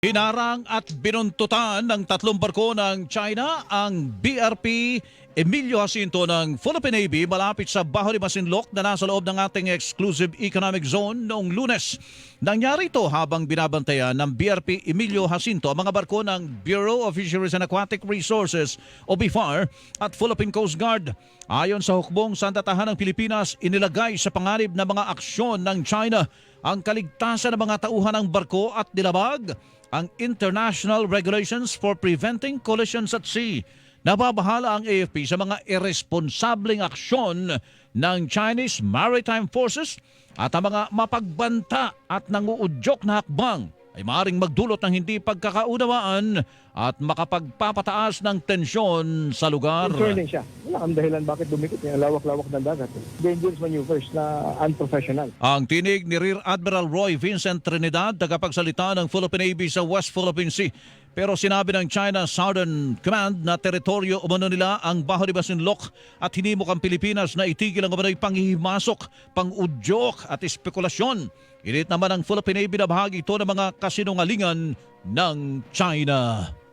Hinarang at binuntutan ng tatlong barko ng China ang BRP Emilio Jacinto ng Philippine Navy malapit sa Bajo de Masinloc na nasa loob ng ating exclusive economic zone noong lunes. Nangyari ito habang binabantayan ng BRP Emilio Jacinto ang mga barko ng Bureau of Fisheries and Aquatic Resources o BFAR at Philippine Coast Guard. Ayon sa hukbong sandatahan ng Pilipinas, inilagay sa panganib na mga aksyon ng China ang kaligtasan ng mga tauhan ng barko at nilabag ang International Regulations for Preventing Collisions at Sea. Nababahala ang AFP sa mga irresponsableng aksyon ng Chinese Maritime Forces at ang mga mapagbanta at nanguudyok na hakbang ay maaaring magdulot ng hindi pagkakaunawaan at makapagpapataas ng tensyon sa lugar. Concerning siya. Wala kang dahilan bakit dumikit yung lawak-lawak ng dagat. Dangerous maneuvers na unprofessional. Ang tinig ni Rear Admiral Roy Vincent Trinidad, tagapagsalita ng Philippine Navy sa West Philippine Sea. Pero sinabi ng China Southern Command na teritoryo umano nila ang Bajo de Masinloc at hinimok ang Pilipinas na itigil ang umano'y panghihimasok, pangudyok at espekulasyon. Init naman ng Philippine Navy na bahagi ito ng mga kasinungalingan ng China.